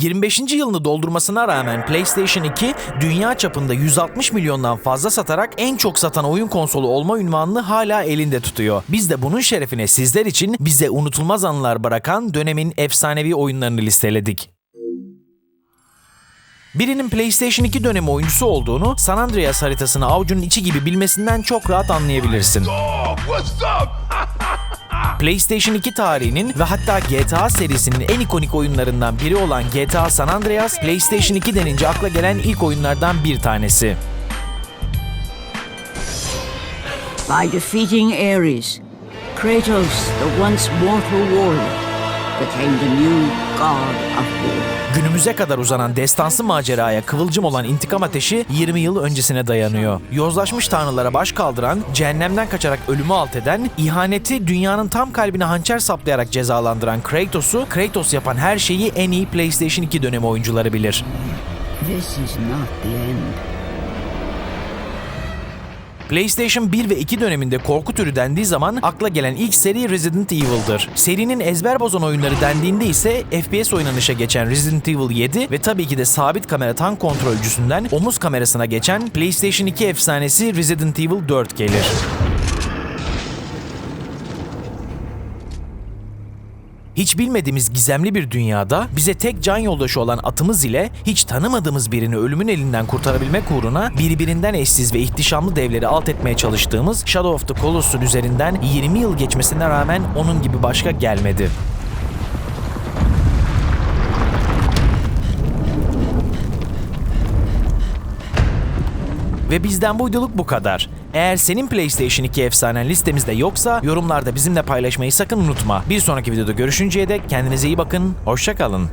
25. yılını doldurmasına rağmen PlayStation 2 dünya çapında 160 milyondan fazla satarak en çok satan oyun konsolu olma ünvanını hala elinde tutuyor. Biz de bunun şerefine sizler için bize unutulmaz anılar bırakan dönemin efsanevi oyunlarını listeledik. Birinin PlayStation 2 dönemi oyuncusu olduğunu San Andreas haritasını avucunun içi gibi bilmesinden çok rahat anlayabilirsin. Oh, what's up? PlayStation 2 tarihinin ve hatta GTA serisinin en ikonik oyunlarından biri olan GTA San Andreas, PlayStation 2 denince akla gelen ilk oyunlardan bir tanesi. By defeating Ares, Kratos, the once mortal warrior, became the new. Günümüze kadar uzanan destansı maceraya kıvılcım olan intikam ateşi 20 yıl öncesine dayanıyor. Yozlaşmış tanrılara baş kaldıran, cehennemden kaçarak ölümü alt eden, ihaneti dünyanın tam kalbine hançer saplayarak cezalandıran Kratos'u, Kratos yapan her şeyi en iyi PlayStation 2 dönemi oyuncuları bilir. This is not the end. PlayStation 1 ve 2 döneminde korku türü dendiği zaman akla gelen ilk seri Resident Evil'dır. Serinin ezber bozan oyunları dendiğinde ise FPS oynanışa geçen Resident Evil 7 ve tabii ki de sabit kamera tank kontrolcüsünden omuz kamerasına geçen PlayStation 2 efsanesi Resident Evil 4 gelir. Hiç bilmediğimiz gizemli bir dünyada bize tek can yoldaşı olan atımız ile hiç tanımadığımız birini ölümün elinden kurtarabilmek uğruna birbirinden eşsiz ve ihtişamlı devleri alt etmeye çalıştığımız Shadow of the Colossus'un üzerinden 20 yıl geçmesine rağmen onun gibi başka gelmedi. Ve bizden bu videoluk bu kadar. Eğer senin PlayStation 2 efsanen listemizde yoksa yorumlarda bizimle paylaşmayı sakın unutma. Bir sonraki videoda görüşünceye dek kendinize iyi bakın, hoşçakalın.